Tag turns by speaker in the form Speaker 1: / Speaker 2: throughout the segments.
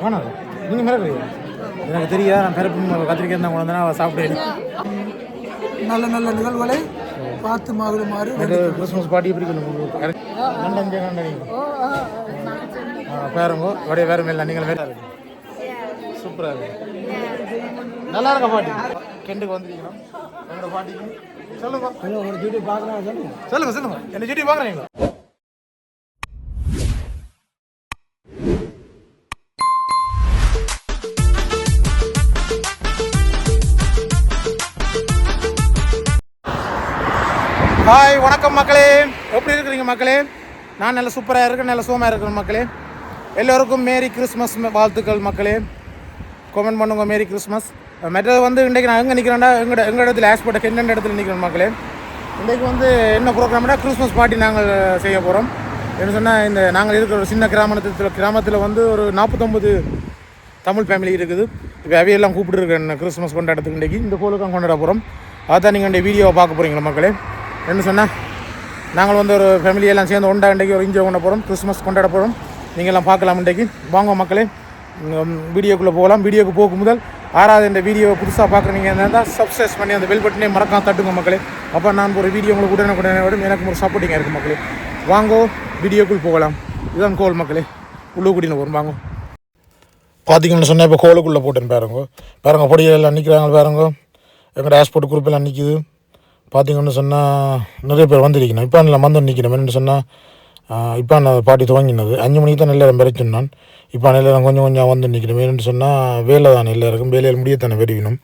Speaker 1: காணாது.
Speaker 2: நீங்கள் மிளகு எனக்கு தெரியாது நான் பிறப்பு கத்திரிக்காய் தான் கொண்டு வந்தேன் சாப்பிட்டேன்
Speaker 3: நல்ல நல்ல நிகழ்வுகளை பார்த்து மகிழுமாறு
Speaker 2: கிறிஸ்மஸ் பார்ட்டி எப்படி நண்டஞ்சு நண்டனிங்க பேருங்கோ அப்படியே வேறு மேல நீங்கள் வேற இருக்கு. சூப்பராக இருக்கு. நல்லா இருக்க பாட்டி கெண்டுக்கு வந்துட்டீங்களா எங்களோட பாட்டிக்கு சொல்லுங்க.
Speaker 3: ஒரு டியூட்டி பார்க்கலாம் சொல்லுங்க
Speaker 2: சொல்லுங்க சொல்லுங்க. என்ன சுட்டி பார்க்குறீங்களா? ஹாய் வணக்கம் மக்களே. எப்படி இருக்கிறீங்க மக்களே? நான் நல்ல சூப்பராக இருக்கேன் நல்ல சோமாக இருக்கிறேன் மக்களே. எல்லோருக்கும் மேரி கிறிஸ்மஸ் வாழ்த்துக்கள் மக்களே. கமெண்ட் பண்ணுங்க மேரி கிறிஸ்மஸ். மற்றது வந்து இன்றைக்கு நான் எங்கே நிற்கிறேன்டா எங்கட எங்கள் இடத்துல ஆஸ்போர்ட் என்னென்ன இடத்துல நிற்கிறேன் மக்களே. இன்றைக்கு வந்து என்ன ப்ரோக்ராம்னா கிறிஸ்மஸ் பார்ட்டி நாங்கள் செய்ய போகிறோம் என்ன சொன்னால் இந்த நாங்கள் இருக்கிற ஒரு சின்ன கிராமத்தில் கிராமத்தில் வந்து ஒரு நாற்பத்தொம்பது தமிழ் ஃபேமிலி இருக்குது. இப்போ அவையெல்லாம் கூப்பிட்டுருக்கேன் கிறிஸ்மஸ் கொண்டாடத்துக்கு இன்றைக்கி. இந்த கோலுக்கும் கொண்டாட போகிறோம் அதான் நீங்கள் இந்த வீடியோவை பார்க்க போகிறீங்களா மக்களே? என்ன சொன்னால் நாங்கள் வந்து ஒரு ஃபேமிலியெல்லாம் சேர்ந்து ஒன்றா இன்றைக்கு ஒரு இஞ்சி பண்ண போகிறோம் கிறிஸ்மஸ் கொண்டாட போகிறோம் நீங்கள் எல்லாம் பார்க்கலாம் இன்றைக்கு. வாங்க மக்களே வீடியோக்குள்ளே போகலாம். வீடியோக்கு போகும் முதல் ஆறாவது இந்த வீடியோவை புதுசாக பார்க்குறீங்க என்ன சப்ஸ்கிரைஸ் பண்ணி அந்த பெல் பட்டனே மறக்காம தட்டுங்க மக்களே. அப்போ நான் ஒரு வீடியோ உங்களுக்கு உடனே உடனே வரும். எனக்கு ஒரு சப்போர்ட்டிங்காக இருக்குது மக்களே. வாங்கோ வீடியோக்குள் போகலாம். இதுதான் கோல் மக்களே. உள்ளுக்குடின்னு வரும். வாங்கோ. பார்த்தீங்கன்னு சொன்னால் இப்போ கோலுக்குள்ளே போட்டேன் பாருங்க. பாருங்க பொடியெல்லாம் நிற்கிறாங்க பாருங்க. எங்கள் டேஷ்போர்ட் குரூப் எல்லாம் நிற்கிது பார்த்தீங்கன்னு சொன்னால் நிறைய பேர் வந்திருக்கணும். இப்போ நான் வந்து நிற்கணும் என்னென்னு சொன்னால் இப்போ நான் பாட்டி துவங்கினது. அஞ்சு மணிக்கு தான் எல்லாரும் பிறச்சேன் நான். இப்போ எல்லாரும் கொஞ்சம் கொஞ்சம் வந்து நிற்கணும் என்னென்னு சொன்னால் வேலை தான் எல்லாருக்கும். வேலையில் முடியத்தானே வெறிவினும்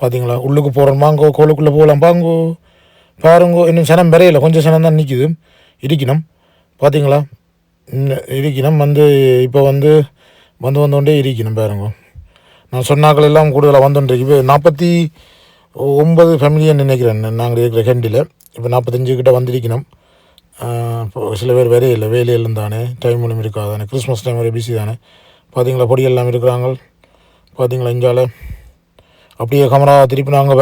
Speaker 2: பார்த்தீங்களா உள்ளுக்கு போகிறோம் வாங்கோ கோலுக்குள்ளே போகலாம் பாங்கோ பாருங்கோ. இன்னும் சனம் பெறையில கொஞ்சம் சனம் தான் நிற்கிது இருக்கணும். பார்த்தீங்களா இன்னும் இருக்கணும். வந்து இப்போ வந்து வந்து வந்தோண்டே இருக்கணும். பாருங்க. நான் சொன்னாக்கள் எல்லாம் கூடுதலாக வந்துட்டு இப்போ நாற்பத்தி ஒன்பது ஃபேமிலியாக நினைக்கிறேன். நாங்கள் இருக்கிற ஹெண்டில் இப்போ நாற்பத்தஞ்சு கிட்ட வந்திருக்கணும். இப்போ சில பேர் வேறே இல்லை. வேலையிலும் தானே. டைம் ஒன்றும் இருக்காது தானே. கிறிஸ்மஸ் டைம் வரை பிஸி தானே. பார்த்தீங்களா பொடியெல்லாம் இருக்கிறாங்க. பார்த்தீங்களா இஞ்சால? அப்படியே கமரா திருப்பி நாங்கள்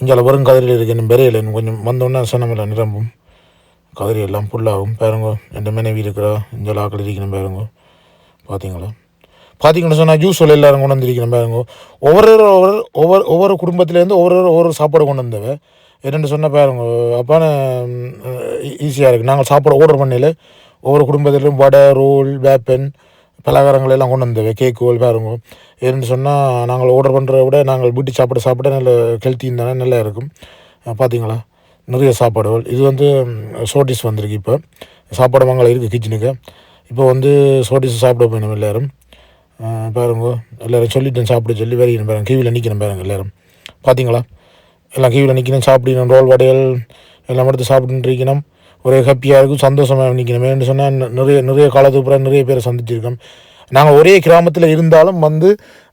Speaker 2: இஞ்சால வரும் கதிரில் இருக்கு. இன்னும் விரையில் இன்னும் கொஞ்சம் வந்தோடனே சனமில்லை நிரம்பும். கதிரி எல்லாம் புல்லாகும் பாருங்க எந்த மனைவி இருக்கிறா. இஞ்சால ஆக்கள் இருக்கணும் பாருங்க. பார்த்தீங்களா பார்த்தீங்கன்னு சொன்னால் ஜூஸ் சொல்ல எல்லாரும் கொண்டு வந்திருக்கணும் பாருங்க. ஒவ்வொரு ஒவ்வொரு ஒவ்வொரு ஒவ்வொரு குடும்பத்துலேருந்து ஒவ்வொரு ஒவ்வொரு சாப்பாடு கொண்டு வந்தவ என்னென்னு சொன்னால் பாருங்க அப்பான ஈஸியாக இருக்குது நாங்கள் சாப்பாடு ஆர்டர் பண்ணல ஒவ்வொரு குடும்பத்திலும் வடை ரோல் வேப்பன் பலகாரங்கள் எல்லாம் கொண்டு வந்தவை கேக்குகள் பாருங்க. ஏன்னு சொன்னால் நாங்கள் ஆர்டர் பண்ணுறத விட நாங்கள் வீட்டு சாப்பாடு சாப்பிட நல்ல ஹெல்த்தி தானே நல்லா இருக்கும். பார்த்தீங்களா நிறைய சாப்பாடுகள். இது வந்து சோட்டிஸ் வந்திருக்கு இப்போ. சாப்பாடு மங்களம் இருக்குது கிச்சனுக்கு இப்போ வந்து சோட்டிஸ் சாப்பிட போயிடும் எல்லோரும். பாருங்க எல்லோரும் சொல்லிட்டேன் சாப்பிட சொல்லி வரைக்கணும் பாருங்க கீவியில் நிற்கிறேன் பாருங்க எல்லோரும். பார்த்தீங்களா எல்லாம் கீவியில் நிற்கணும் சாப்பிடணும் ரோல் வடைகள் எல்லாம் எடுத்து சாப்பிட்டுருக்கணும் ஒரே ஹாப்பியாக இருக்கும் சந்தோஷமாக நிற்கணும் ஏன்னு சொன்னால் நிறைய நிறைய காலத்துக்கு அப்புறம் நிறைய பேரை சந்திச்சிருக்கோம். நாங்கள் ஒரே கிராமத்தில் இருந்தாலும் வந்து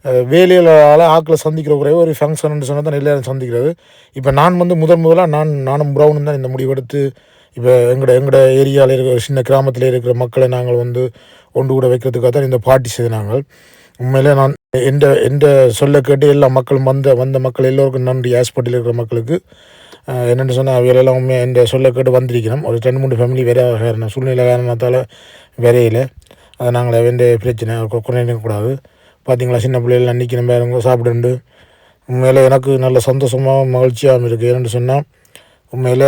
Speaker 2: அஹ், வேலையால் ஆக்களை சந்திக்கிற ஒரே ஒரு ஃபங்க்ஷன் சொன்னால் தான் எல்லாரும் சந்திக்கிறது. இப்போ நான் வந்து முதன் முதலாக நான் நானும் ப்ரௌனும் தான் இந்த முடிவெடுத்து இப்போ எங்களோட எங்களோட ஏரியாவில் இருக்கிற ஒரு சின்ன கிராமத்தில் இருக்கிற மக்களை நாங்கள் வந்து ஒன்று கூட வைக்கிறதுக்காக தான் இந்த பார்ட்டி செய்து உண்மையிலே நான் எந்த எந்த சொல்ல கேட்டு எல்லா மக்களும் வந்த வந்த மக்கள் எல்லோருக்கும் நன்றி. ஹாஸ்பிட்டலில் இருக்கிற மக்களுக்கு. என்னென்னு சொன்னால் அவையெல்லாம் உண்மையாக இந்த சொல்ல கேட்டு வந்திருக்கணும். ஒரு ரெண்டு மூணு ஃபேமிலி வேற காரணம் சூழ்நிலை காரணத்தால் விரையில அதை நாங்கள் வேண்டிய பிரச்சனை குறைக்கூடாது பார்த்தீங்களா சின்ன பிள்ளைகள் அன்றைக்கி நம்ம சாப்பிடுண்டு. உண்மையில் எனக்கு நல்ல சந்தோஷமாகவும் மகிழ்ச்சியாகவும் இருக்குது ஏன்னு சொன்னால் உண்மையில்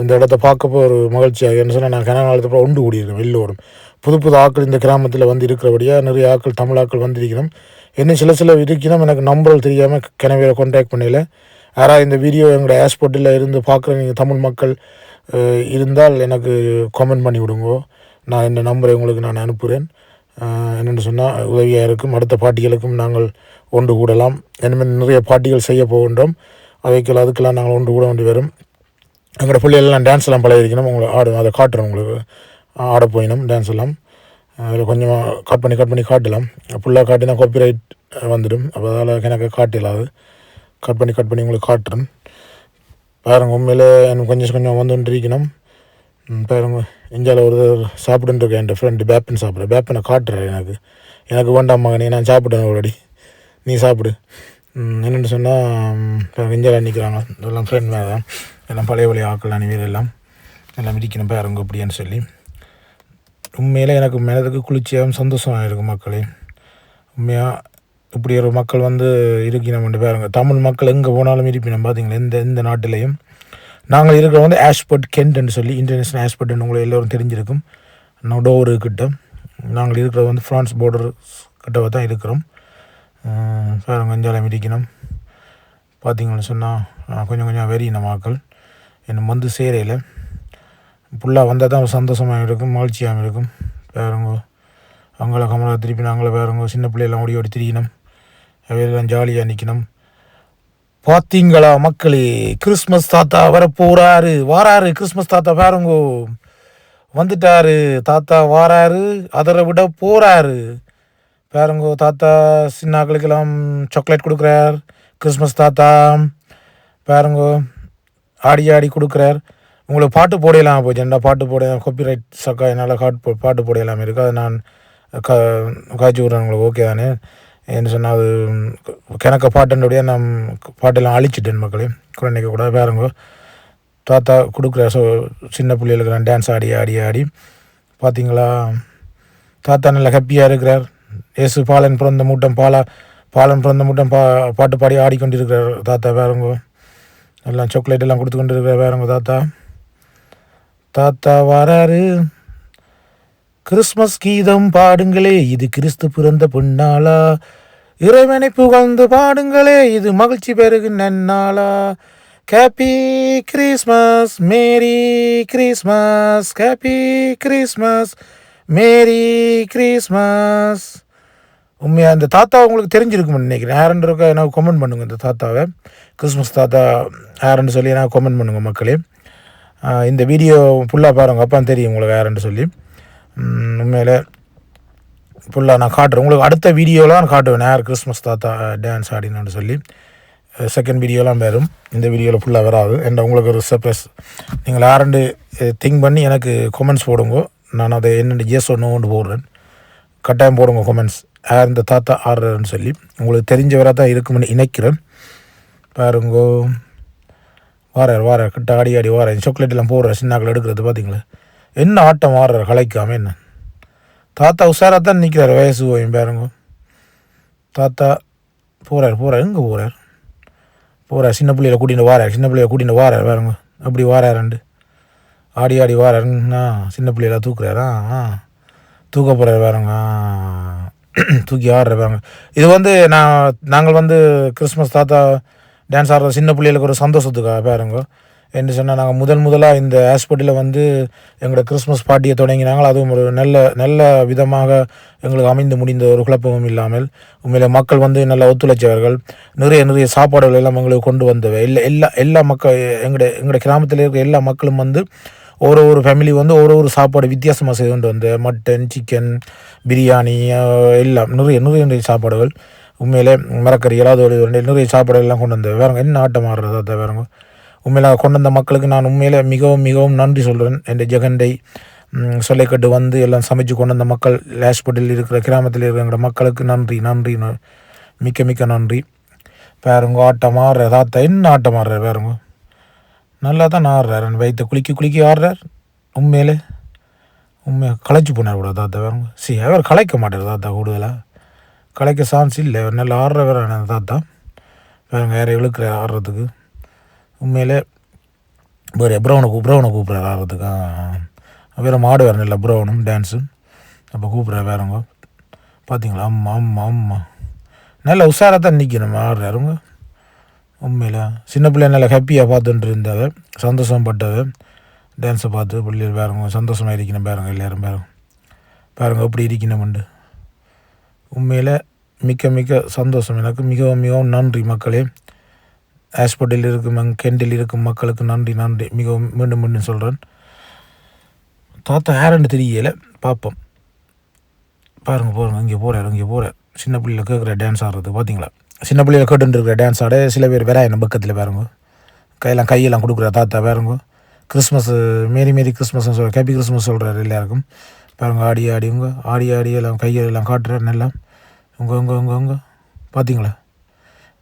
Speaker 2: இந்த இடத்த பார்க்கப்போ ஒரு மகிழ்ச்சியாக என்ன சொன்னால் நான் கன காலத்துக்கு அப்புறம் ஒன்று கூடியிருக்கேன் எல்லோரும். புது புது ஆக்கள் இந்த கிராமத்தில் வந்து இருக்கிறபடியாக நிறைய ஆட்கள் தமிழ் ஆட்கள் வந்திருக்கணும். இன்னும் சில சில இருக்கணும் எனக்கு நம்பர்கள் தெரியாமல் கனவே கான்டாக்ட் பண்ணல யாராவது இந்த வீடியோ எங்களோட ஏர்ஸ்போர்ட்டில் இருந்து பார்க்குற நீங்கள் தமிழ் மக்கள் இருந்தால் எனக்கு கமெண்ட் பண்ணி விடுங்கோ. நான் இந்த நம்பரை உங்களுக்கு நான் அனுப்புகிறேன் என்னென்னு சொன்னால் உதவியாக இருக்கும் அடுத்த பாட்டிகளுக்கும் நாங்கள் ஒன்று கூடலாம். இனிமேல் நிறைய பாட்டிகள் செய்ய போகின்றோம். அவைகள் அதுக்கெல்லாம் நாங்கள் ஒன்று கூட வேண்டி வரும். அப்புறம் பிள்ளைகள்லாம் டான்ஸ் எல்லாம் பழகிருக்கணும். உங்களை ஆடு அதை காட்டுறோம் உங்களுக்கு. ஆட போயினும் டான்ஸ் எல்லாம். அதில் கொஞ்சமாக கட் பண்ணி கட் பண்ணி காட்டலாம். ஃபுல்லாக காட்டினா காப்பிரைட் வந்துடும். அப்போ அதால் எனக்கு காட்டிடலாது கட் பண்ணி கட் பண்ணி உங்களுக்கு காட்டுறேன். பாருங்க உண்மையில் எனக்கு கொஞ்சம் கொஞ்சம் வந்துட்டு இருக்கணும் பாருங்க இந்தியாவில் ஒரு சாப்பிட்டுட்டு இருக்கேன் என் ஃப்ரெண்டு பேப்பன் சாப்பிட்ற. பேப்பனை காட்டுறேன் எனக்கு. எனக்கு வேண்டாம் மகனே நான் சாப்பிட்டேன் ஒரு நீ சாப்பிடு. என்னென்னு சொன்னால் இந்தியாவில் நிற்கிறாங்க இதெல்லாம் ஃப்ரெண்ட் மேலே தான் எல்லாம் பழைய பழைய ஆக்கள் அணிவீர் எல்லாம் எல்லாம் மிதிக்கணும் பாருங்க அப்படின்னு சொல்லி. உண்மையிலே எனக்கு மனதுக்கு குளிர்ச்சியாகவும் சந்தோஷமாக இருக்கும் மக்களே. உண்மையாக இப்படி ஒரு மக்கள் வந்து இருக்கணும்னு பாருங்க. தமிழ் மக்கள் எங்கே போனாலும் இருப்பினோம் பார்த்தீங்களா எந்த எந்த நாட்டிலையும். நாங்கள் இருக்கிற வந்து ஆஷ்பர்ட் கென்ட்னு சொல்லி இன்டர்நேஷ்னல் ஆஷ்பர்ட்னு உங்களை எல்லோரும் தெரிஞ்சிருக்கும். டோரு கிட்ட. நாங்கள் இருக்கிறது வந்து ஃப்ரான்ஸ் பார்டர் கிட்ட தான் இருக்கிறோம். அஹ் கொஞ்சம் மிதிக்கணும். பார்த்தீங்கன்னு சொன்னால் கொஞ்சம் கொஞ்சம் வெறியின மக்கள். இன்னும் வந்து சேரையில். ஃபுல்லாக வந்தால் தான் சந்தோஷமாக இருக்கும் மகிழ்ச்சியாக இருக்கும். பாருங்க அவங்கள கமலா திருப்பி நாங்கள பாருங்க சின்ன பிள்ளையெல்லாம் ஓடி ஓடி திரியணும் அவையெல்லாம் ஜாலியாக நிற்கணும் பார்த்தீங்களா மக்களே கிறிஸ்மஸ் தாத்தா வரப்போகிறாரு வாராரு. கிறிஸ்மஸ் தாத்தா பாருங்கோ வந்துட்டாரு. தாத்தா வாராரு அதரை விட போகிறாரு பாருங்கோ தாத்தா சின்னாக்களுக்கெல்லாம் சாக்லேட் கொடுக்குறார். கிறிஸ்மஸ் தாத்தா பாருங்கோ ஆடி ஆடி கொடுக்குறார். உங்களுக்கு பாட்டு போடையலாம் என்ன பாட்டு போட காப்பிரைட் சக்கா என்னால் காட் போ- பாட்டு போடையலாம் இருக்குது அதை நான் க காய்ச்சி விட்றேன் உங்களுக்கு ஓகே தானே? என்ன சொன்னால் அது கிணக்க பாட்டுடைய நான் பாட்டெல்லாம் அழிச்சிட்டேன் மக்களே. குழந்தைக்கு கூட பாருங்க. தாத்தா கொடுக்குற ஸோ சின்ன பிள்ளைகளுக்கு நான் டான்ஸ் ஆடி ஆடி ஆடி. பார்த்தீங்களா தாத்தா நல்லா ஹாப்பியாக இருக்கிறார். ஏசு பாலன் பிறந்த மூட்டம் பாலா பாலன் பிறந்த மூட்டம் பா பாட்டு பாடி ஆடிக்கொண்டிருக்கிறார். தாத்தா வேறங்க எல்லாம் சாக்லேட் எல்லாம் கொடுத்து கொண்டு இருக்கிறார் உங்கள் தாத்தா? தாத்தா வராரு. கிறிஸ்மஸ் கீதம் பாடுங்களே இது கிறிஸ்து பிறந்த பொன்னாளா? இறைவனை புகழ்ந்து பாடுங்களே இது மகிழ்ச்சி பெருகு நன்னாளா? Happy Christmas merry Christmas happy Christmas merry Christmas உண்மையாக இந்த தாத்தா உங்களுக்கு தெரிஞ்சிருக்கும்னு நினைக்கிறேன். யாருன்னு எனக்கு கமெண்ட் பண்ணுங்க இந்த தாத்தாவை. கிறிஸ்மஸ் தாத்தா யாருன்னு சொல்லி நான் கமெண்ட் பண்ணுங்கள் மக்களே. இந்த வீடியோ ஃபுல்லாக பாருங்கள் அப்பா தெரியும் உங்களுக்கு யாருன்னு சொல்லி. உண்மையில் ஃபுல்லாக நான் காட்டுறேன். உங்களுக்கு அடுத்த வீடியோலாம் நான் காட்டுவேன் யார் கிறிஸ்மஸ் தாத்தா டான்ஸ் ஆடினு சொல்லி. செகண்ட் வீடியோலாம் வரும். இந்த வீடியோவில் ஃபுல்லாக வராது. என்ற உங்களுக்கு ஒரு சர்ப்ரைஸ் நீங்கள் யாருண்டு திங்க் பண்ணி எனக்கு கொமெண்ட்ஸ் போடுங்க. நான் அதை என்னென்ன ஜேஸ் ஒன்று போடுறேன். கட்டாயம் போடுங்க கொமெண்ட்ஸ் யார் இந்த தாத்தா ஆடுறன்னு சொல்லி. உங்களுக்கு தெரிஞ்சவராக தான் இருக்கும்னு நினைக்கிறேன். பாருங்கோ. வாரார் வாரார் கிட்ட ஆடி ஆடி வாரார். சாக்லேட் எல்லாம் போடுற சின்னாக்கள் எடுக்கிறது பார்த்தீங்களா என்ன ஆட்டம் வாடுறார் கலைக்காம என்ன? தாத்தா உஷாராக தான் நிற்கிறார் வயசு போயும் பாருங்க. தாத்தா போகிறார் போகிறார் எங்கே போகிறார் போகிறார் சின்ன பிள்ளையில கூட்டின்னு வாரார் சின்ன பிள்ளைய கூட்டின்னு வாரார் பாருங்க. அப்படி வாராருண்டு? ஆடி ஆடி வாராருன்னா சின்ன பிள்ளையெல்லாம் தூக்குறாரா? ஆ தூக்க போகிறார் பாருங்க. தூக்கி ஆடுற பாருங்க. இது வந்து நான் நாங்கள் வந்து கிறிஸ்மஸ் தாத்தா டான்ஸ் ஆடுற சின்ன பிள்ளைகளுக்கு ஒரு சந்தோஷத்துக்காக பாருங்க. என்று சொன்னால் நாங்கள் முதல் முதலாக இந்த ஹாஸ்பிட்டலில் வந்து எங்களோட கிறிஸ்மஸ் பார்ட்டியை தொடங்கினாங்க. அதுவும் ஒரு நல்ல நல்ல விதமாக எங்களுக்கு அமைந்து முடிந்த ஒரு குழப்பமும் இல்லாமல் உண்மையில் மக்கள் வந்து நல்லா ஒத்துழைச்சவர்கள். நிறைய நிறைய சாப்பாடுகள் எல்லாம் எங்களுக்கு கொண்டு வந்தவை. இல்லை எல்லா எல்லா மக்கள் எங்களுடைய எங்களுடைய கிராமத்தில் இருக்கிற எல்லா மக்களும் வந்து ஒரு ஒரு ஃபேமிலி வந்து ஒரு ஒரு சாப்பாடு வித்தியாசமாக செய்து கொண்டு வந்து மட்டன் சிக்கன் பிரியாணி எல்லாம் நிறைய நிறைய நிறைய சாப்பாடுகள் உண்மையிலே மரக்கறி ஏதாவது ஒரு ரெண்டு நிறைய சாப்பாடு எல்லாம் கொண்டு வந்து வேறங்க என்ன ஆட்டம் ஆடுறதா தவிரங்க வேறங்க. உண்மையில கொண்டு வந்த மக்களுக்கு நான் உண்மையிலே மிகவும் மிகவும் நன்றி சொல்கிறேன் என் ஜெகண்டை சொல்லைக்கட்டு வந்து எல்லாம் சமைச்சு கொண்டு வந்த மக்கள் லேஷ்பட்டில் இருக்கிற கிராமத்தில் இருக்கிற மக்களுக்கு நன்றி நன்றி மிக்க மிக்க நன்றி. பாருங்க ஆட்டம் ஆடுற தாத்தா என்ன ஆட்டம் ஆடுறார் பாருங்க நல்லா தான் ஆடுறாரு வயிற்று குளிக்கி குளிக்கி ஆடுறார். உண்மையிலே உண்மையாக களைச்சி போனார் கூட தாத்தா வேறுங்க. சி அவர் கலைக்க மாட்டார் தாத்தா கூடுதலாக கலைக்க சான்ஸ் இல்லை. அவர் நல்லா ஆடுற வேற தான் தாத்தா வேறு வேறு இழுக்கிற ஆடுறதுக்கு. உண்மையிலே வேறு ப்ரௌனை கூ கூப்பிட்றாரு ஆடுறதுக்கு. வேறு வேற மாடு வேறு இல்லை ப்ரௌனும் டான்ஸும் அப்போ கூப்பிட்ற வேறவங்க பார்த்தீங்களா அம்மா அம்மா அம்மா. நல்ல உஷாராக தான் நிற்கணும் ஆடுறாருங்க உண்மையில் சின்ன பிள்ளை நல்லா ஹாப்பியாக பார்த்துட்டு இருந்தாவ சந்தோஷம் பட்டவ டான்ஸை பார்த்து பிள்ளைகள் பாருங்க சந்தோஷமாக இருக்கணும். பாருங்க எல்லாரும் பாருங்க பாருங்க எப்படி இருக்கணும்ண்டு உண்மையில் மிக்க மிக்க சந்தோஷம். எனக்கு மிகவும் மிகவும் நன்றி மக்களே. ஹாஸ்பிட்டலில் இருக்கும் கெண்டில் இருக்கும் மக்களுக்கு நன்றி நன்றி. மிகவும் மீண்டும் மீண்டும் சொல்கிறேன் தாத்தா யாருன்னு தெரியலை. பார்ப்போம். பாருங்கள் பாருங்கள் இங்கே போகிறார் இங்கே போகிறார் சின்ன பிள்ளையில் கேட்குற டான்ஸ் ஆடுறது பார்த்தீங்களா சின்ன பிள்ளையில் கேட்டுருக்கிற இருக்கிற டான்ஸ் ஆட சில பேர் வேற என்ன பக்கத்தில் பாருங்க. கையெல்லாம் கையெல்லாம் கொடுக்குற தாத்தா பாருங்க. கிறிஸ்மஸ் மேரி மேரி கிறிஸ்மஸ் சொல்கிற ஹாப்பி கிறிஸ்மஸ் சொல்கிறாரு எல்லாருக்கும். பாருங்க ஆடி ஆடி உங்க ஆடி ஆடி எல்லாம் கையெல்லாம் காட்டுறாரு நல்லா. உங்க உங்க உங்க உங்க. பார்த்தீங்களா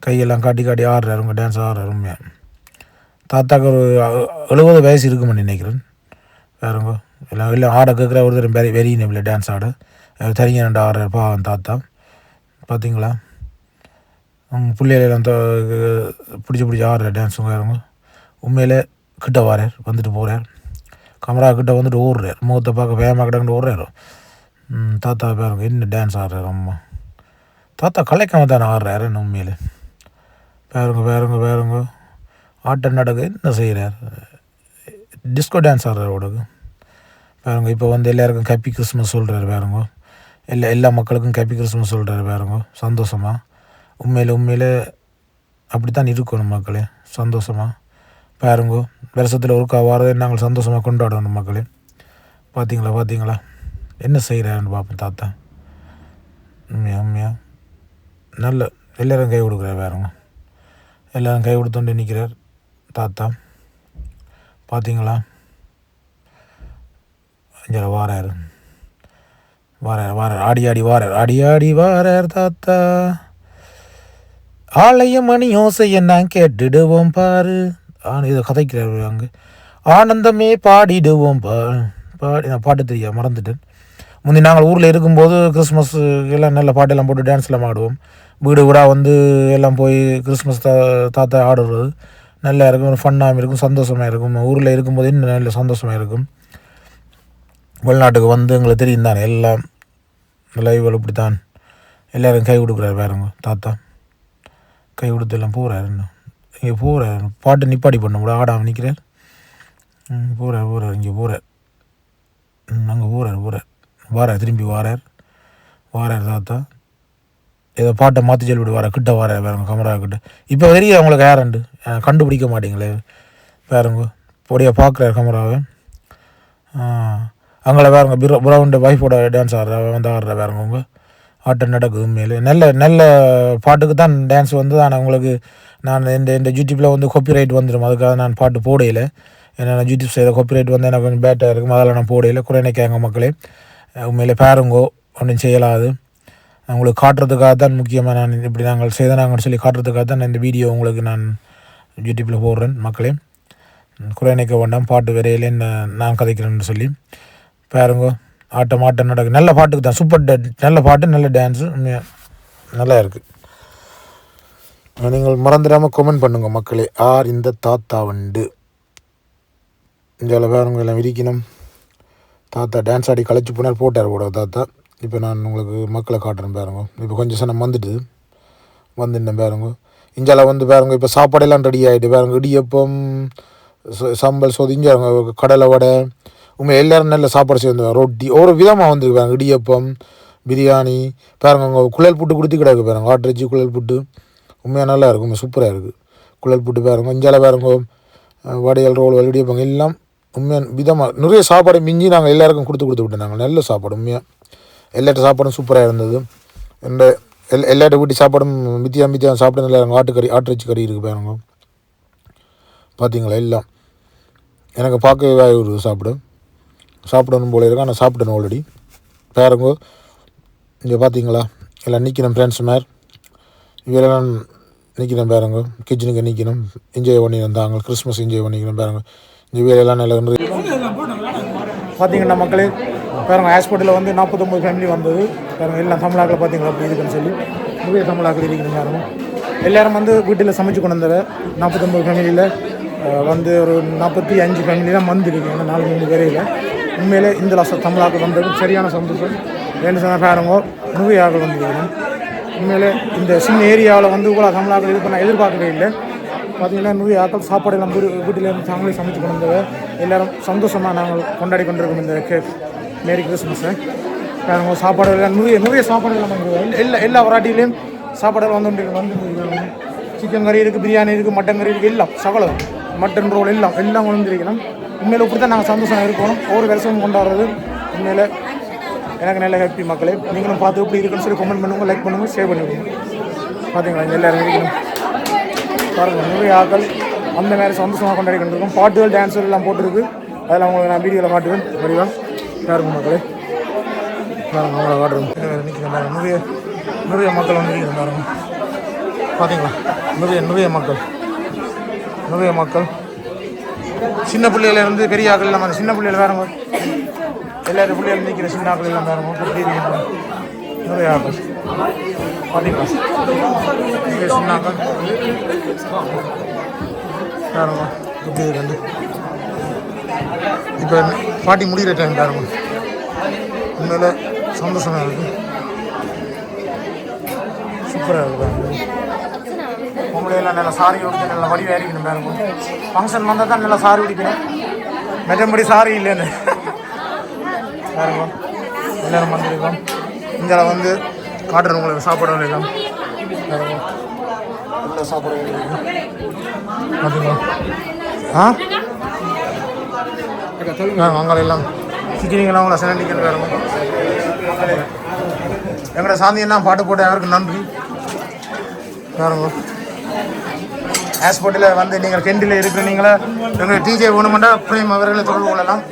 Speaker 2: கையெல்லாம் காட்டி காட்டி ஆடுறாரு உங்கள் டான்ஸ் ஆடுறாரு உண்மையாக தாத்தாக்கு ஒரு எழுபது வயசு இருக்குமென்னு நினைக்கிறேன். வேறுங்க எல்லாம் இல்லை ஆட கேட்குற ஒரு தரம் வெறி வெறி டான்ஸ் ஆட. தனியாக ரெண்டு ஆடுற பாவம் தாத்தா. பார்த்தீங்களா அவங்க பிள்ளைகளெல்லாம் பிடிச்சி பிடிச்சி ஆடுற டான்ஸுங்க வேறுங்க உண்மையிலே கிட்ட வரார் வந்துட்டு போகிறார் கமரா கிட்ட வந்துட்டு ஓடுறார். முகத்தை பார்க்க வேகமாக கிடக்கிட்டு ஓடுறாரு. தாத்தா பாருங்க என்ன டான்ஸ் ஆடுறாரு அம்மா. தாத்தா கலைக்காம தானே ஆடுறாரு என்ன உண்மையிலே. பாருங்க பாருங்க பாருங்க. ஆட்டம் நடக்க என்ன செய்கிறார் டிஸ்கோ டான்ஸ் ஆடுறாரு உடக்கு பாருங்க இப்போ வந்து எல்லாருக்கும் ஹாப்பி கிறிஸ்மஸ் சொல்கிறாரு பாருங்க. எல்லா எல்லா மக்களுக்கும் ஹாப்பி கிறிஸ்மஸ் சொல்கிறாரு பாருங்க. சந்தோஷமாக உண்மையில் உண்மையில் அப்படித்தான் இருக்கணும் மக்களே. சந்தோஷமாக பாருங்கோ. வருஷத்தில் ஒருக்கா வாரதை நாங்கள் சந்தோஷமாக கொண்டாடணும் மக்களே. பார்த்தீங்களா பார்த்தீங்களா என்ன செய்கிறாருன்னு பார்ப்போம் தாத்தா. உண்மையா உண்மையா நல்ல எல்லோரும் கை கொடுக்குறாரு பாருங்க. எல்லோரும் கை கொடுத்துட்டு நிற்கிறார் தாத்தா. பார்த்தீங்களா இங்கே வாரார். வாரார் வாரார். ஆடி ஆடி வாரார். ஆடி ஆடி வாரார் தாத்தா. ஆலய மணி ஓசையை நான் கேட்டுடுவோம் பாரு. ஆ இதை கதைக்கிறார் அங்கே. ஆனந்தமே பாடிடுவோம் பா பாடி நான் பாட்டு தெரியா மறந்துட்டேன். முந்தி நாங்கள் ஊரில் இருக்கும்போது கிறிஸ்மஸ் எல்லாம் நல்ல பாட்டெல்லாம் போட்டு டான்ஸ்லாம் ஆடுவோம். வீடு வீடாக வந்து எல்லாம் போய் கிறிஸ்மஸ் தா தாத்தா ஆடுறது. நல்லா இருக்கும் ஃபன்னாகவும் இருக்கும் சந்தோஷமாக இருக்கும். ஊரில் இருக்கும்போது இன்னும் நல்ல சந்தோஷமாக இருக்கும். வெளிநாட்டுக்கு வந்து எங்களுக்கு தெரியும் தானே எல்லாம் லைவ் இப்படித்தான். எல்லோரும் கை கொடுக்குறாரு பாருங்க தாத்தா. கை கொடுத்து எல்லாம் போகிறாரு இன்னும். இங்கே போகிறார் பாட்டு நிப்பாடி பண்ண முடியாது ஆடாமல் நிற்கிறார் போகிறார் போகிறார் இங்கே போகிறார் அங்கே போகிறார் போகிறார் வாரார் திரும்பி வாரார். வாரார் தாத்தா. ஏதோ பாட்டை மாற்றி சொல்லிவிட்டு வர கிட்ட வர வேறுங்க கமரா கிட்ட. இப்போ வரைக்கும் அவங்களுக்கு யாரண்டு கண்டுபிடிக்க மாட்டீங்களே. வேறுங்க பொடியாக பார்க்குறாரு கமராவை அங்கே வேறுங்க பிர புறவுண்ட ஒய்ஃபோட டான்ஸ் ஆடுற வந்து ஆடுற வேறுங்க அவங்க ஆட்டம் நடக்குது உண்மையிலே. நல்ல நல்ல பாட்டுக்கு தான் டான்ஸ் வந்து ஆனால் உங்களுக்கு நான் இந்த இந்த யூடியூப்பில் வந்து காப்பிரைட் வந்துடும் அதுக்காக நான் பாட்டு போடையில ஏன்னா யூடியூப் செய்கிற காப்பிரைட் வந்து எனக்கு கொஞ்சம் பேட்டாக இருக்கும். அதில் நான் போடையில குறைநிக்காங்க மக்களே. உண்மையில் பேருங்கோ. பாருங்கோ ஒன்றும் செய்யலாது. உங்களுக்கு காட்டுறதுக்காக தான் முக்கியமாக நான் இப்படி நாங்கள் செய்தனாங்கன்னு சொல்லி காட்டுறதுக்காக தான் நான் இந்த வீடியோ உங்களுக்கு நான் யூடியூப்பில் போடுறேன் மக்களே. குறை நிற்க வேண்டாம். பாட்டு விரையிலேன்னு நான் கதைக்கிறேன்னு சொல்லி. பாருங்க. ஆட்டம் ஆட்டம் நடக்கு. நல்ல பாட்டுக்கு தான். சூப்பர் ட- நல்ல பாட்டு நல்ல டான்ஸு நல்லா இருக்குது நீங்கள் மறந்துடாமல் கமெண்ட் பண்ணுங்க மக்களே. ஆர் இந்த தாத்தா வண்டு. இந்தியாவில் பாருங்க எல்லாம் விரிக்கணும். தாத்தா டான்ஸ் ஆடி கழிச்சு போனார் போட்டார் கூட தாத்தா. இப்போ நான் உங்களுக்கு மக்களை காட்டுறேன் பாருங்க. இப்போ கொஞ்சம் சனம் வந்துட்டு வந்துட்டேன் பாருங்க. இந்தியாவில் வந்து பாருங்க இப்போ சாப்பாடெல்லாம் ரெடி ஆகிட்டு பாருங்க. இடியப்பம் ச- சம்பல் சோது இங்கே கடலை வடை. உண்மை எல்லோரும் நல்ல சாப்பாடு சேர்ந்து ரொட்டி. ஒரு விதமாக வந்துருக்கு பாருங்க இடியப்பம் பிரியாணி. பாருங்க உங்கள் குழல் புட்டு கொடுத்து கிடக்கு பாருங்க. ஆட்டிறைச்சி குழல் புட்டு. உண்மையாக நல்லா இருக்கும் சூப்பராக இருக்குது குழல் புட்டு பாருங்க இஞ்சால பாருங்க வடையல் ரோல் இடியப்பம் எல்லாம் உண்மையாக விதமாக நிறைய சாப்பாடு மிஞ்சி நாங்கள் எல்லாருக்கும் கொடுத்து கொடுத்து விட்டோம் நாங்கள் நல்ல சாப்பாடு உண்மையாக எல்லாட்ட சாப்பாடும் சூப்பராக இருந்தது. இந்த எல் எல்லாட்ட வீட்டு சாப்பாடும் மித்தியா மித்தியா சாப்பிட நல்லா இருக்கும். ஆட்டுக்கறி ஆட்டிறைச்சி கறி இருக்குது பாருங்க. பார்த்தீங்களா எல்லாம். எனக்கு பார்க்கவே ஒரு சாப்பிடு. சாப்பிடணும் போல இருக்கு ஆனால் சாப்பிடணும் ஆல்ரெடி பாருங்க. இங்கே பார்த்தீங்களா எல்லாம் நிற்கணும் ஃப்ரெண்ட்ஸ் மேர். இவரெல்லாம் நிற்கணும் பாருங்க. கிச்சனுக்கு நிற்கணும் என்ஜாய் பண்ணி வந்தாங்க கிறிஸ்மஸ் என்ஜாய் பண்ணிக்கணும் பாருங்க. இந்த வேலையெல்லாம் நல்லா நிறைய பார்த்தீங்கன்னா மக்களே பாருங்க ஹாஸ்பிட்டலில் வந்து நாற்பத்தொம்பது ஃபேமிலி வந்தது. பாருங்க எல்லாம் தமிழாக்கில் பார்த்தீங்களா அப்படி இருக்குன்னு சொல்லி. நிறைய தமிழாக்கில் இருக்கிறீங்க பாருங்க. எல்லாரும் வந்து வீட்டில் சமைச்சு கொண்டு வந்தவ நாற்பத்தொம்பது ஃபேமிலியில் வந்து ஒரு நாற்பத்தி அஞ்சு ஃபேமிலி தான் வந்துருக்கீங்க நாலு மூணு பேரையில் உண்மையிலே இந்த லட்சம் தமிழாக்கள் வந்தது சரியான சந்தோஷம். ரெண்டு சொன்ன பாருங்க நிறைய ஆக்கள் வந்துருக்கணும் உண்மையிலே இந்த சின்ன ஏரியாவில் வந்து கூட தமிழாக்கள் இது பண்ண எதிர்பார்க்கவே இல்லை. பார்த்தீங்கன்னா நூறு ஆக்கள் சாப்பாடு எல்லாம் வீட்டில் இருந்து தாங்களே சமைச்சு கொண்டு எல்லாரும் சந்தோஷமாக நாங்கள் கொண்டாடி கொண்டிருக்கோம் இந்த கே மேரி கிறிஸ்மஸை நாங்கள் சாப்பாடு எல்லாம் நிறைய நிறைய சாப்பாடு எல்லாம் வந்து எல்லா எல்லா வராட்டிலையும் சாப்பாடு வந்து வந்து சிக்கன் கறி இருக்குது பிரியாணி இருக்குது மட்டன் கறி இருக்குது எல்லாம் சகலம். மட்டன் ரோல் எல்லாம் எல்லாம் வந்துருக்கணும். உண்மையில் இப்படி தான் நாங்கள் சந்தோஷம் இருக்கணும். ஒவ்வொரு வருஷமும் கொண்டாடுறது உண்மையில் எனக்கு நல்ல ஹாப்பி மக்களே. நீங்களும் பார்த்து எப்படி இருக்குன்னு சொல்லி கமெண்ட் பண்ணுவோம் லைக் பண்ணுங்க ஷேர் பண்ணுங்க. பார்த்தீங்களா இங்க எல்லாரும் இருக்கணும். பாருங்க நிறைய ஆட்கள் அந்த மாதிரி சந்தோஷமாக கொண்டாடி கொண்டிருக்கோம் பாட்டுகள் டான்ஸுகள் எல்லாம் போட்டிருக்கு. அதில் உங்களுக்கு நான் வீடியோவில் காட்டுவேன். வடிவா பாருங்க மக்களே? பாருங்க அவங்கள காட்டுறோம். நிற்கிறேன் பாருங்க நிறைய நிறைய மக்கள் வந்து நிற்கிறேன் பாருங்க பார்த்தீங்களா நிறைய நிறைய மக்கள். நிறைய மக்கள். சின்ன பிள்ளையில இருந்து பெரிய ஆட்கள் இல்லாமல் சின்ன பிள்ளைகள் பாருங்க
Speaker 4: எல்லாரும் பிள்ளைகள் நிற்கிற சின்ன ஆக்கள் எல்லாம் பாருங்க குட்டி இருக்கு நிறைய ஆக்கள் பார்த்தீங்களா இங்கே சின்ன ஆக்கள் பாருங்க இப்போ பாட்டி முடிகிற டைம் பாருங்க உண்மையில் சந்தோஷமாக இருக்குது சூப்பராக இருக்குது பாருங்க உங்களையெல்லாம் நல்லா சாரி உடுத்து நல்லா வடிவாக இருக்கணும் பாருங்க ஃபங்க்ஷன் வந்தால் தான் நல்லா சாரி உடிக்கணும். மற்றபடி சாரி இல்லைன்னு. பாருங்க எல்லாரும் வந்துருக்கோம் இங்கே வந்து காட்டுறேன் உங்களுக்கு சாப்பாடு வேலையெல்லாம் பாருங்க சாப்பாடு வேலையெல்லாம் ஆ? அங்கே எல்லாம். சிக்கினீங்களா உங்களை சிலண்டிக்கல் வேறு எங்களோட சாந்தி என்ன பாட்டு போட்டு அவருக்கு நன்றி. பாருங்க. ஹாஸ்பிட்டலில் வந்து நீங்கள் கெண்டில் இருக்கிற நீங்களே எங்கள் டிஜே வேணுமெண்டா பிரேம் அவர்களை தொடர்பு கொள்ளலாம்.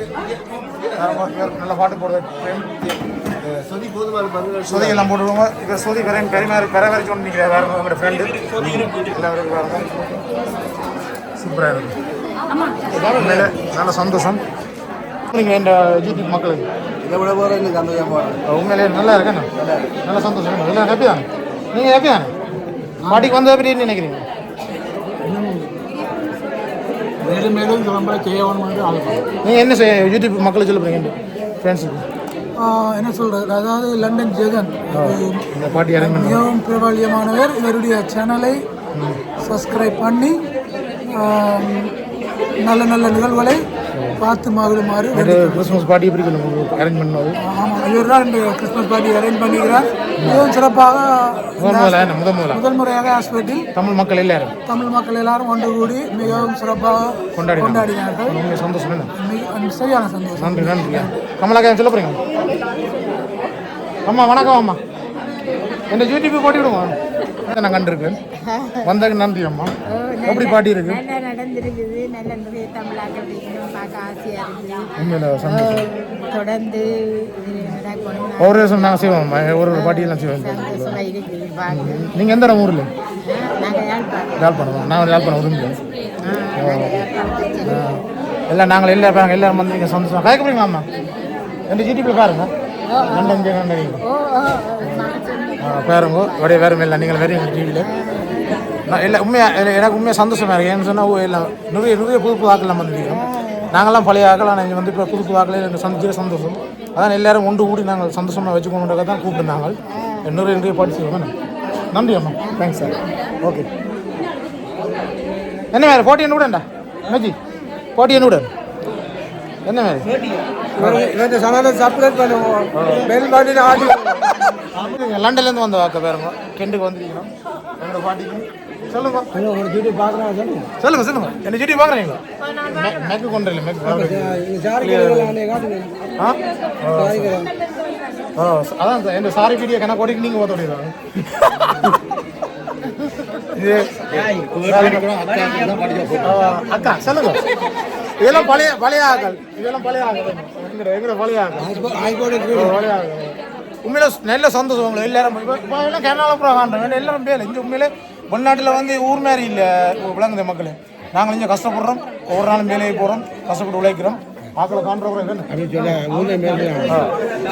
Speaker 4: நல்ல பாட்டு பிரேம் சொதி எல்லாம் போட்டுருவோங்க இப்போ சொதி பெரிய பெருமாறு பெறவரை சொன்னு நிற்கிறார் வேறு உங்களோட ஃப்ரெண்டு எல்லாரும் பாருங்க சூப்பராக இருக்கு. உண்மையில நல்ல சந்தோஷம். நீங்கள் இந்த யூடியூப் மக்களுக்கு?
Speaker 3: இதை விட போகிற இந்த சந்தோஷம் போகிறேன்
Speaker 4: உண்மையிலே நல்லா இருக்கேண்ணா நல்ல சந்தோஷம். எல்லாம் ஹாப்பி தானே நீங்கள் ஹாப்பி தானே பாட்டிக்கு வந்ததை பற்றி என்ன நினைக்கிறீங்க?
Speaker 3: மேலும் மேலும் விளம்பரம் செய்யணும் என்று ஆசைப்படுறேன்.
Speaker 4: நீங்கள் என்ன செய்ய யூடியூப் மக்களுக்கு சொல்ல போகிறீங்க ஃப்ரெண்ட்ஸுக்கு
Speaker 3: என்ன சொல்கிறது அதாவது லண்டன் ஜெகன்.
Speaker 4: பாட்டி
Speaker 3: மிகவும் பிரபல்யமானவர். இவருடைய சேனலை சப்ஸ்கிரைப் பண்ணி நல்ல நல்ல நிகழ்வுகளை பார்த்து மகிழுமாறு
Speaker 4: கிறிஸ்மஸ் பார்ட்டி எப்படி அரேஞ்ச் பண்ணது
Speaker 3: ஆமாம் இவர் தான் இந்த கிறிஸ்மஸ் பார்ட்டி அரேஞ்ச் பண்ணுகிறார் மிகவும் சிறப்பாக
Speaker 4: முதல் என்ன?
Speaker 3: முறையாக ஹாஸ்பிட்டல்
Speaker 4: தமிழ் மக்கள் எல்லாரும்?
Speaker 3: தமிழ் மக்கள் எல்லாரும் ஒன்று கூடி மிகவும் சிறப்பாக
Speaker 4: கொண்டாடினாங்க
Speaker 3: கொண்டாடினார்கள்.
Speaker 4: சந்தோஷம் என்ன?
Speaker 3: சரியான சந்தோஷம்.
Speaker 4: நன்றி நன்றி. கமலாக்கா சொல்ல போகிறீங்க அம்மா வணக்கம் அம்மா. இந்த யூடியூப் போட்டி விடுவோம் நான் கண்டிருக்கேன்? வந்ததுக்கு நன்றி அம்மா. எப்படி பாட்டி இருக்கு?
Speaker 5: நல்லா நடந்திருக்குது. நல்ல நிறைய தமிழாக்கள் இருக்கணும் பார்க்க ஆசையாக இருக்குது
Speaker 4: உண்மையில சந்தோஷம்.
Speaker 5: தொடர்ந்து இது நடக்கணும்
Speaker 4: ஒவ்வொரு வருஷம் நாங்கள் செய்வோம். ஒரு ஒரு பாட்டியெல்லாம் செய்வோம். நீங்கள் எந்த இடம் ஊரில்?
Speaker 5: யாழ்ப்பாணம்.
Speaker 4: நான்
Speaker 5: நாங்கள் யாழ்ப்பாணம்
Speaker 4: எல்லாம் நாங்கள் எல்லாரும் பாருங்க எல்லாரும் வந்து நீங்கள் சந்தோஷம். கயக்க போறீங்களா அம்மா? ரெண்டு ஜிடிபியில் பாருங்க
Speaker 5: ஓ ஓ.
Speaker 4: பாருங்க. அப்படியே வேறு இல்லை நீங்கள் வேறு எங்கள் டிவியில் நான் இல்லை உண்மையாக எனக்கு உண்மையாக சந்தோஷமாக இருக்குது ஏன்னு சொன்னால் எல்லாம் நிறைய நிறைய புது புது ஆக்கெல்லாம் வந்துருக்கோம். நாங்களாம் பழைய ஆக்கள் ஆனால் இங்கே வந்து இப்போ புது புது ஆக்களே எனக்கு சந்திச்ச சந்தோஷம். அதான் எல்லாரும் ஒன்று கூடி நாங்கள் சந்தோஷமாக வச்சுக்கணுன்றதை தான் கூப்பிட்டுருந்தாங்க நிறைய நிறைய படிச்சுக்கோங்க நன்றி அம்மா. தேங்க்ஸ் சார் ஓகே என்ன வேறு போட்டி என்ன விடண்டா மேஜி போட்டி என்ன விட என்ன வேறு
Speaker 3: இந்த சனலை சப்ஸ்கிரைப் பண்ணுவோம். பெல் பட்டன் ஆடி
Speaker 4: லண்டன்லேருந்து வந்த வாக்க பாருங்க. கெண்டுக்கு வந்திருக்கணும். எங்களோட பாட்டிக்கு. சொல்லுங்க.
Speaker 3: ஒரு ஜூட்டி பார்க்கலாம் சொல்லுங்க
Speaker 4: சொல்லுங்க சொல்லுங்க. என்ன சிட்டி பார்க்குறீங்களா? மேக்கு கொண்டு இல்லை மேக்கு ஆ? ஓ அதான் இந்த சாரி வீடியோ கணக்கு ஓடிக்கு நீங்கள் ஓத்தோடிதான் இது ஆ, அக்கா சொல்லுங்க. இதெல்லாம் பழைய பழைய ஆக்கள். இதெல்லாம் பழைய ஆக்கள். உண்மையில நல்ல சந்தோஷம் உங்களை எல்லாரும். இப்போ எல்லாம் கேரளாவில் அப்புறம் காண்றோம் எல்லாரும் பேர் இங்கே உண்மையிலே வெளிநாட்டில் வந்து ஊர் மாதிரி இல்லை விளங்குது மக்கள். நாங்கள் இங்கே கஷ்டப்படுறோம். ஒவ்வொரு நாளும் வேலையை போகிறோம் கஷ்டப்பட்டு உழைக்கிறோம். ஆக்களை காண்றோம்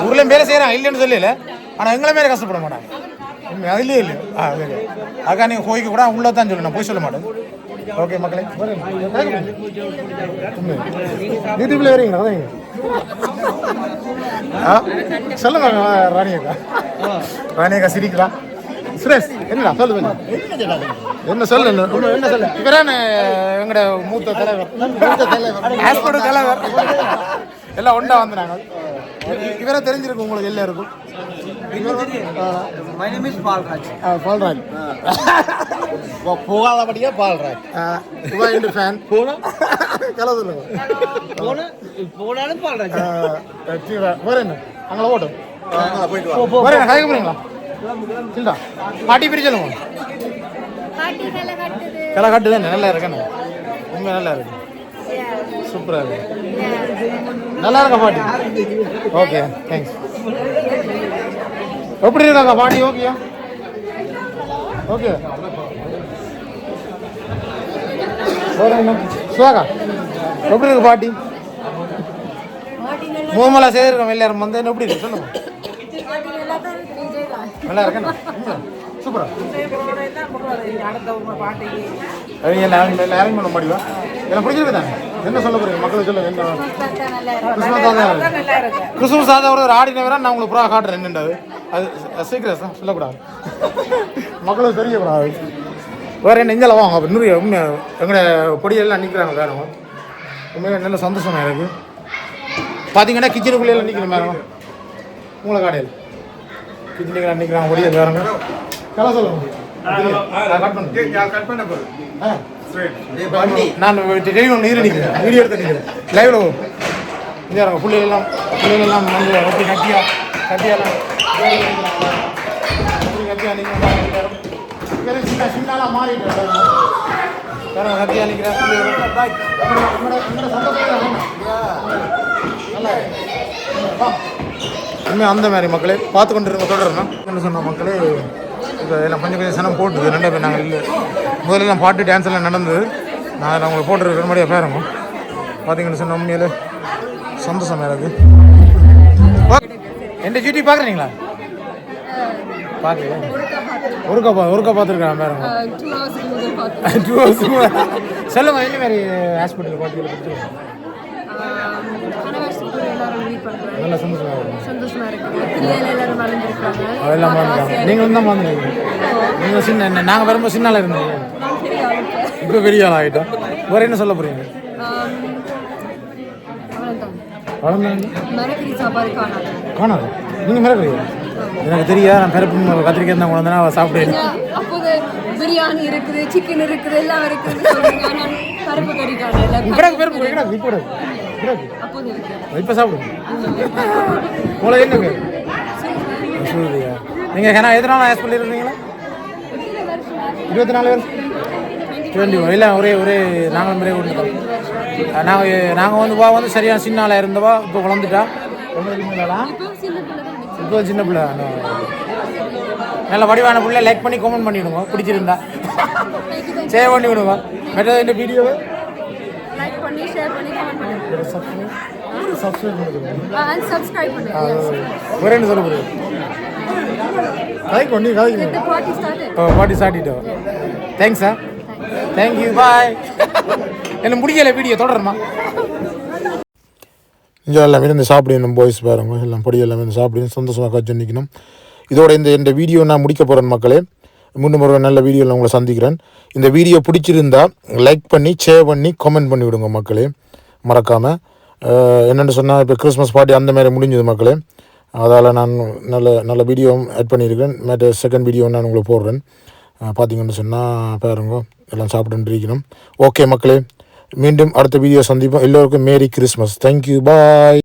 Speaker 4: ஊர்லேயும் வேலை செய்கிறாங்க இல்லைன்னு சொல்லல. ஆனால் எங்களை மாரி கஷ்டப்பட மாட்டாங்க. அதுலயே இல்லை. ஆ சரி. அக்கா நீங்கள் கோய்க்க கூட உள்ள தான் சொல்லணும் போய் சொல்ல மாட்டேன். ஓகே மக்களே யூடியூப்ல வரீங்களா அதான் ஆ? சொல்லுங்க ராணி அக்கா ராணி அக்கா சுரேஷ் என்னடா சொல்லு. என்ன சொல்லு என்ன? சொல்லு இவரான எங்கட மூத்த தலைவர்? மூத்த தலைவர். ஹாஸ்பிட்டல் தலைவர். எல்லாம் ஒன்றா வந்து நாங்கள் இவரை தெரிஞ்சிருக்கு உங்களுக்கு எல்லாருக்கும்.
Speaker 3: My name is Balraj.
Speaker 4: Balraj
Speaker 3: போகாதபடியே Balraj.
Speaker 4: உபாயிண்டு ஃபேன் போனா? கலை சொல்லுங்க.
Speaker 3: போன? போனாலும் பால்ராஜ்.
Speaker 4: வேற என்ன? அங்கே ஓட்டும் வேற என்ன கதைக்க போறீங்களா இல்லடா பாட்டி பிரி சொல்லுங்க.
Speaker 5: பாட்டி வேலை கட்டுது.
Speaker 4: கிளை காட்டு தானே நல்லா இருக்கேண்ணே. உண்மை நல்லா இருக்கு. சூப்பராக இருக்கு. நல்லா இருக்கா பாட்டி? ஓகே தேங்க்ஸ் எப்படி இருக்காங்க பாட்டி ஓகேயா? ஓகே. சுவாகா எப்படி இருக்கு பாட்டி? மூமலா செய்திருக்கோம் எல்லாரும். வந்து எப்படி இருக்கு? சொல்லுங்க. நல்லா இருக்கேன் சூப்பரா. அவங்க எல்லாரும் எல்லாரும் பண்ண முடியும்? எனக்கு பிடிச்சிருக்கு தானே என்ன சொல்ல போறீங்க? மக்களுக்கு சொல்லுங்க என்ன கிறிஸ்மஸ் தான் கிறிஸ்மஸ் ஆதா ஒரு ஆடின வேற நான் உங்களுக்கு புறா காட்டுறேன். என்னண்டாது அது சீக்கிரம் சார் சொல்லக்கூடாது. மக்களுக்கு தெரியக்கூடாது வேற என்ன இங்கே வாங்க. அப்போ நிறைய உண்மை எங்களோட பொடியெல்லாம் நிற்கிறாங்க வேற உண்மையில நல்ல சந்தோஷமா இருக்கு. பார்த்தீங்கன்னா கிச்சனுக்குள்ளே எல்லாம் நிற்கிற மேடம் உங்களை காடையில். கிச்சனுக்குள்ள நிற்கிறாங்க பொடியல் வேறங்க கலை சொல்லுங்க. கட் பண்ண. ஆ நான் டெலிஃபோன் நீர் நிற்கிறேன் வீடியோ எடுத்து நிற்கிறேன் லைவ்ல இங்கே பிள்ளைகளெல்லாம் பிள்ளைகளெல்லாம் வந்து ரொட்டி கட்டியா கட்டியாலாம். கட்டியா நிற்கிறேன் சின்ன சின்னாலாம் மாறிட்டு வேற கட்டியா நிற்கிறேன் உண்மை அந்த மாதிரி மக்களே பார்த்து கொண்டு இருக்க தொடரணும். என்ன சொன்ன மக்களே இப்போ எல்லாம் கொஞ்சம் கொஞ்சம் சனம் போட்டுது. ரெண்டா பேர் நாங்கள் இல்லை. முதல்ல எல்லாம் பாட்டு டான்ஸ் எல்லாம் நடந்தது. நான் அதில் உங்களுக்கு போட்டுருக்கிற மாதிரியே பேருங்க பார்த்தீங்கன்னு சொன்ன உண்மையில சந்தோஷமா இருக்கு. எந்த ஜிடி பார்க்குறீங்களா பார்க்கல ஒருக்கா பா ஒருக்கா பார்த்துருக்கேன் பேருங்க டூ ஹவர்ஸ் சொல்லுங்க என்ன மாதிரி ஹாஸ்பிட்டல் பார்த்தீங்க நல்ல சந்தோஷமா.
Speaker 1: சந்தோஷமா இருக்கு பிள்ளைகள் எல்லாரும் வளர்ந்துருக்காங்க.
Speaker 4: அதெல்லாம் மறந்துட்டாங்க நீங்களும் தான் மறந்துருக்கீங்க நீங்கள் சின்ன நாங்கள் வரும்போது சின்ன ஆளா இருந்தீங்க? இப்போ பெரிய ஆள் ஆகிட்டோம் வேறு என்ன சொல்ல போகிறீங்க
Speaker 1: காணாது.
Speaker 4: நீங்கள் மிரக்கிறீங்க எனக்கு தெரியா நான் பிறப்பு கத்திரிக்காய் தான் கொண்டு
Speaker 1: அப்போது பிரியாணி இருக்குது சிக்கன் இருக்குது எல்லாம் இருக்குது. காணல
Speaker 4: பிறகு பிறப்பு கிடக்கு இப்போ சாப்பிடுங்க உங்களுக்கு என்ன பேர் சூரியா நீங்கள் ஏன்னா எத்தனை நாள் ஹாஸ்பிட்டல் இருந்தீங்களா இருபத்தி நாலு வருஷம் டுவெண்ட்டி ஒன் இல்லை ஒரே ஒரே நாங்களும் ஒரே கொண்டு நாங்கள் நாங்கள் வந்து வா வந்து சரியான சின்ன ஆளாக இருந்தவா இப்போ வளர்ந்துட்டா? இப்போ சின்ன பிள்ளை. நல்ல வடிவான பிள்ளை. லைக் பண்ணி கமெண்ட் பண்ணிவிடுங்க பிடிச்சிருந்தா. சேவ் பண்ணி. விடுங்க மற்றது இந்த வீடியோவை
Speaker 1: பண்ணி ஷேர் பண்ணி கமெண்ட் பண்ணுங்க.
Speaker 4: சப்ஸ்கிரைப் பண்ணிடுங்க
Speaker 1: அண்ட் சப்ஸ்கிரைப் பண்ணுங்க.
Speaker 4: ஒரே என்ன சொல்ல கதைக்கு ஒன்றி கதைக்கு பாட்டி சாட்டிட்டோம் thanks sir thank you bye என்ன முடியல வீடியோ தொடருமா இங்கே எல்லாம் இருந்து சாப்பிடணும் பாய்ஸ் பாருங்க. எல்லாம் பொடி எல்லாம் இருந்து சாப்பிடணும் சந்தோஷமாக காய்ச்சி நிற்கணும் இதோட இந்த இந்த வீடியோ நான் முடிக்க போகிறேன் மக்களே. மீண்டும் ஒரு நல்ல வீடியோவில் உங்களை சந்திக்கிறேன். இந்த வீடியோ பிடிச்சிருந்தா லைக் பண்ணி ஷேர் பண்ணி கமெண்ட் பண்ணி விடுங்க மக்களே. மறக்காமல் என்னென்னு சொன்னால் இப்போ கிறிஸ்மஸ் பார்ட்டி அந்த மாதிரி முடிஞ்சது மக்களே. அதால் நான் நல்ல நல்ல வீடியோவும் ஆட் பண்ணியிருக்கேன் மற்ற செகண்ட் வீடியோ நான் உங்களுக்கு போடுறேன். பார்த்தீங்கன்னு சொன்னால் பாருங்க. எல்லாம் சாப்பிட்டு இருக்கணும் ஓகே மக்களே. மீண்டும் அடுத்த வீடியோ சந்திப்போம். எல்லோருக்கும் மேரி கிறிஸ்மஸ் தேங்க்யூ பாய்